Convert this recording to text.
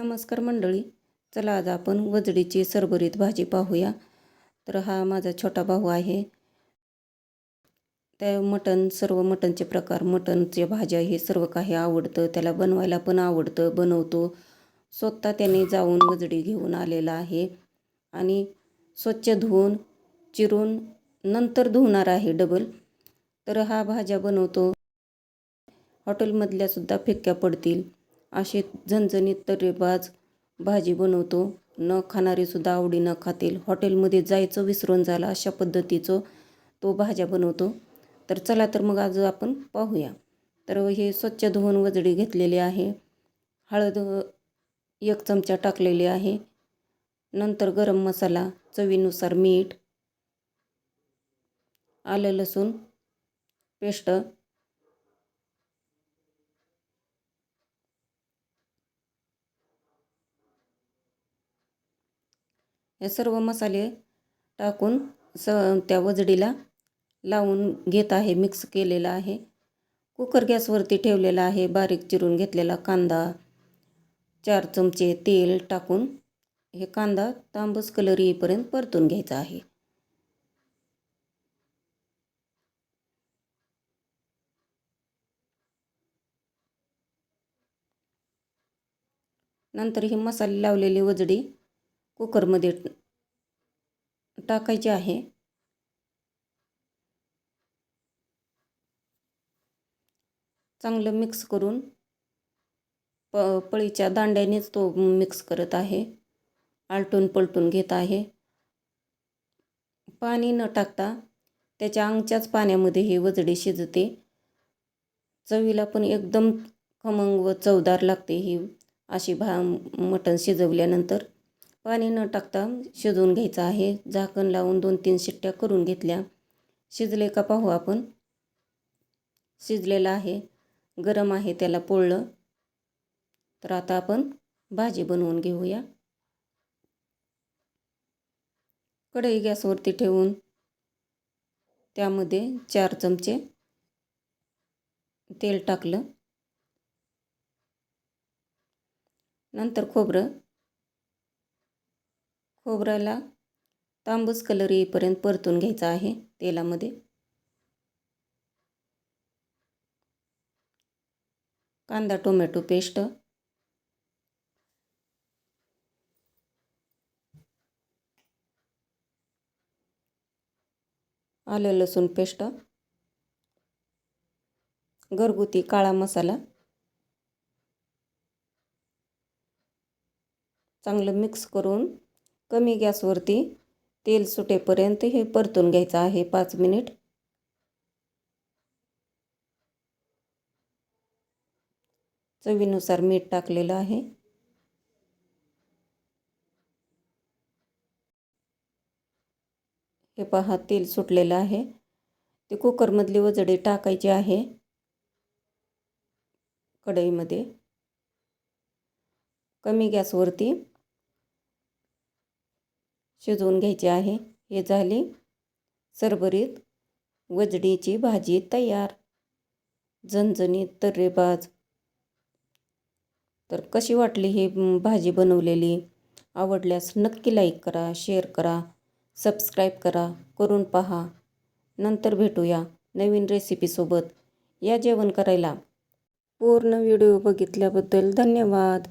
नमस्कार मंडळी. चला आज आपण वजडीची सरभरीत भाजी पाहूया. तर हा माझा छोटा भाऊ आहे. त्या मटण सर्व मटणचे प्रकार मटणचे भाज्या हे सर्व काही आवडतं. त्याला बनवायला पण आवडतं. बनवतो. स्वतः त्याने जाऊन वजडी घेऊन आलेला आहे. आणि स्वच्छ धुवून चिरून नंतर धुवणार आहे डबल तर हा भाज्या बनवतो. हॉटेलमधल्यासुद्धा फिक्क्या पडतील. असे झणझणीत तर्रेबाज भाजी बनवतो. न खाणारेसुद्धा आवडीनं खातील. हॉटेलमध्ये जायचं विसरून झालं अशा पद्धतीचं तो भाज्या बनवतो. तर चला तर मग आज आपण पाहूया. तर हे स्वच्छ धुवून वजडी घेतलेली आहे. हळद एक चमचा टाकलेली आहे. नंतर गरम मसाला चवीनुसार मीठ आलं लसूण पेस्ट हे सर्व मसाले टाकून स त्या वजडीला लावून घेत आहे मिक्स केलेला आहे. कुकर गॅसवरती ठेवलेला आहे. बारीक चिरून घेतलेला कांदा चार चमचे तेल टाकून हे कांदा तांबूस कलर येईपर्यंत परतून घ्यायचा आहे. नंतर ही मसाले लावलेली वजडी कुकरमध्ये टाकायचे आहे. चांगलं मिक्स करून प पळीच्या दांड्यानेच तो मिक्स करत आहे. आलटून पलटून घेत आहे. पाणी न टाकता त्याच्या अंगच्याच पाण्यामध्ये हे वजडे शिजते. चवीला पण एकदम खमंग व चवदार लागते ही अशी भा मटण शिजवल्यानंतर. पाणी न टाकता शिजवून घ्यायचं आहे. झाकण लावून दोन तीन शिट्ट्या करून घेतल्या. शिजले का पाहू आपण. शिजलेलं आहे. गरम आहे त्याला पोळलं. तर आता आपण भाजी बनवून घेऊया. कढई गॅसवरती ठेवून त्यामध्ये चार चमचे तेल टाकलं. नंतर खोबरं खोबऱ्याला तांबूस कलर येईपर्यंत परतून घ्यायचा आहे तेलामध्ये. कांदा टोमॅटो पेस्ट. आलं लसूण पेस्ट. घरगुती काळा मसाला. चांगलं मिक्स करून कमी गॅसवरती तेल सुटेपर्यंत हे परतून घ्यायचं आहे. पाच मिनिट. चवीनुसार मीठ टाकलेलं आहे. हे पहा तेल सुटलेलं आहे. ते कुकरमधली वजडे टाकायची आहे. कढईमध्ये. कमी गॅसवरती शिजवून घ्यायचे आहे. हे झाले सरभरीत वजडीची भाजी तयार. झणझणीत तर्रेबाज. तर कशी वाटली ही भाजी बनवलेली? आवडल्यास नक्की लाईक करा शेअर करा सबस्क्राईब करा करून पहा. नंतर भेटूया नवीन रेसिपीसोबत या जेवण करायला. पूर्ण व्हिडिओ बघितल्याबद्दल धन्यवाद.